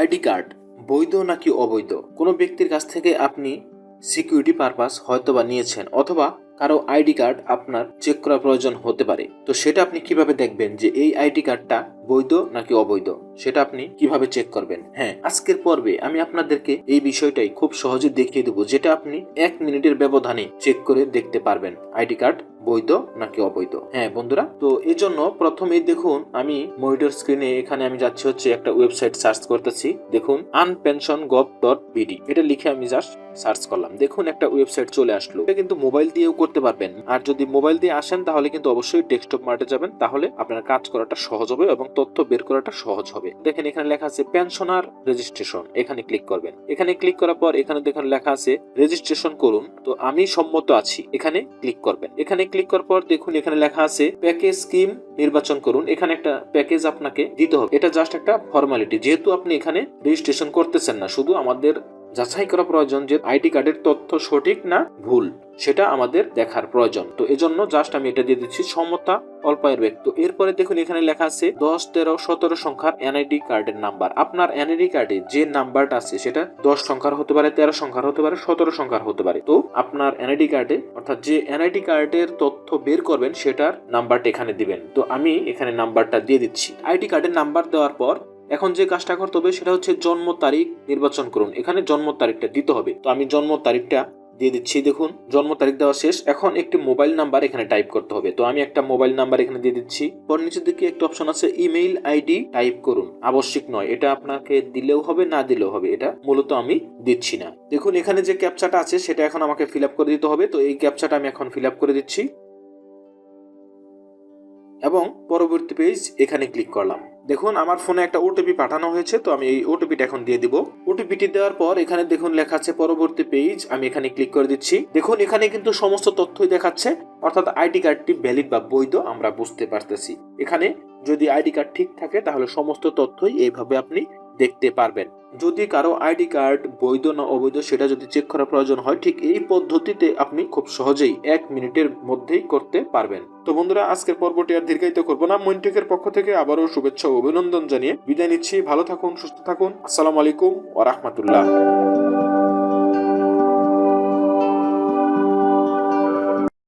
ID card, বৈধ নাকি অবৈধ? কোনো ব্যক্তির কাছ থেকে আপনি সিকিউরিটি পারপাস হয়তো বা নিয়েছেন অথবা কারও আইডি কার্ড আপনার চেক করা প্রয়োজন হতে পারে। তো সেটা আপনি কীভাবে দেখবেন যে এই আইডি কার্ডটা বৈধ নাকি অবৈধ? সেটা আপনি কীভাবে চেক করবেন? হ্যাঁ আজকের পর্বে আমি আপনাদেরকে এই বিষয়টাই খুব সহজে দেখিয়ে দেবো, যেটা আপনি এক মিনিটের ব্যবধানে চেক করে দেখতে পারবেন। আইডি কার্ড বৈধ নাকি অবৈধ? হ্যাঁ বন্ধুরা, তো এই জন্য প্রথমেই দেখুন, আমি মনিটর স্ক্রিনে এখানে আমি যাচ্ছি হচ্ছে একটা ওয়েবসাইট সার্চ করতেছি। দেখুন আনপেনশন গভ ডট বিডি এটা লিখে আমি জাস্ট সার্চ করলাম। দেখুন, একটা ওয়েবসাইট চলে আসলো। এটা কিন্তু মোবাইল দিয়েও করতে পারবেন। আর যদি মোবাইল দিয়ে আসেন, তাহলে কিন্তু অবশ্যই ডেস্কটপ মার্টে যাবেন। তাহলে আপনার কাজ করাটা সহজ হবে এবং তথ্য বের করাটা সহজ হবে। দেখেন এখানে লেখা আছে পেনশনার রেজিস্ট্রেশন এখানে ক্লিক করবেন। এখানে ক্লিক করার পর এখানে দেখেন লেখা আছে রেজিস্ট্রেশন করুন। তো আমি সম্মত আছি। এখানে ক্লিক করবেন। এখানে ক্লিক করার পর দেখুন এখানে লেখা আছে প্যাকেজ স্কিম নির্বাচন করুন। এখানে একটা প্যাকেজ আপনাকে দিতে হবে। এটা জাস্ট একটা ফর্মালিটি যেহেতু আপনি এখানে রেজিস্ট্রেশন করতেছেন না, শুধু আমাদের যাচাই করা প্রয়োজন যে আইডি কার্ডের তথ্য সঠিক না ভুল, সেটা আমাদের দেখার প্রয়োজন। তো এজন্য জাস্ট আমি এটা দিয়ে দিচ্ছি, সমতা অল্পায়ের ব্যক্তি। তো এরপরে দেখুন এখানে লেখা আছে, দশ, তেরো, সতেরো সংখ্যার এনআইডি কার্ডের নাম্বার। আপনার এনআইডি কার্ডে যে নাম্বারটা আছে, সেটা দশ সংখ্যার হতে পারে, তেরো সংখ্যার হতে পারে, সতেরো সংখ্যার হতে পারে। তো আপনার এনআইডি কার্ডে, অর্থাৎ যে এনআইডি কার্ডের তথ্য বের করবেন, সেটার নাম্বারটা এখানে দিবেন। তো আমি এখানে নাম্বারটা দিয়ে দিচ্ছি। আইডি কার্ডের নাম্বার দেওয়ার পর এখন যে কাজটা করতে হবে সেটা হচ্ছে জন্ম তারিখ নির্বাচন করুন। এখানে জন্ম তারিখটা দিতে হবে। তো আমি জন্ম তারিখটা দিয়ে দিচ্ছি, দেখুন। জন্ম তারিখ দেওয়া শেষ। এখন একটি মোবাইল নাম্বার এখানে টাইপ করতে হবে। তো আমি একটা মোবাইল নাম্বার এখানে দিয়ে দিচ্ছি। পর নিচের দিকে একটা অপশন আছে, ইমেইল আইডি টাইপ করুন। আবশ্যিক নয়। এটা আপনাকে দিলেও হবে, না দিলেও হবে। এটা মূলত আমি দিচ্ছি না। দেখুন, এখানে যে ক্যাপচাটা আছে, সেটা এখন আমাকে ফিল করে দিতে হবে। তো এই ক্যাপচাটা আমি এখন ফিল করে দিচ্ছি। এবং পরবর্তী পেজ এখানে ক্লিক করলাম। দেখুন, আমার ফোনে একটা ওটিপি পাঠানো হয়েছে, তো আমি এই ওটিপিটা এখন দিয়ে দিব। ওটিপিটি দেওয়ার পর এখানে দেখুন লেখা আছে পরবর্তী পেজ আমি এখানে ক্লিক করে দিচ্ছি। দেখুন, এখানে কিন্তু সমস্ত তথ্যই দেখাচ্ছে, অর্থাৎ আইডি কার্ডটি ভ্যালিড বা বৈধ, আমরা বুঝতে পারতেছি। এখানে যদি আইডি কার্ড ঠিক থাকে, তাহলে সমস্ত তথ্যই এইভাবে আপনি দেখতে পারবেন। যদি কারও আইডি কার্ড, বৈধ না অবৈধ সেটা যদি চেক করা প্রয়োজন হয়, ঠিক এই পদ্ধতিতে আপনি খুব সহজেই এক মিনিটের মধ্যেই করতে পারবেন। তো বন্ধুরা, আজকের পর্বটি আর দীর্ঘায়িত করব না। মৈন্টিকের পক্ষ থেকে আবারও শুভেচ্ছা ও অভিনন্দন জানিয়ে বিদায় নিচ্ছি। ভালো থাকুন, সুস্থ থাকুন। আসসালামু আলাইকুম ওয়া রাহমাতুল্লাহ।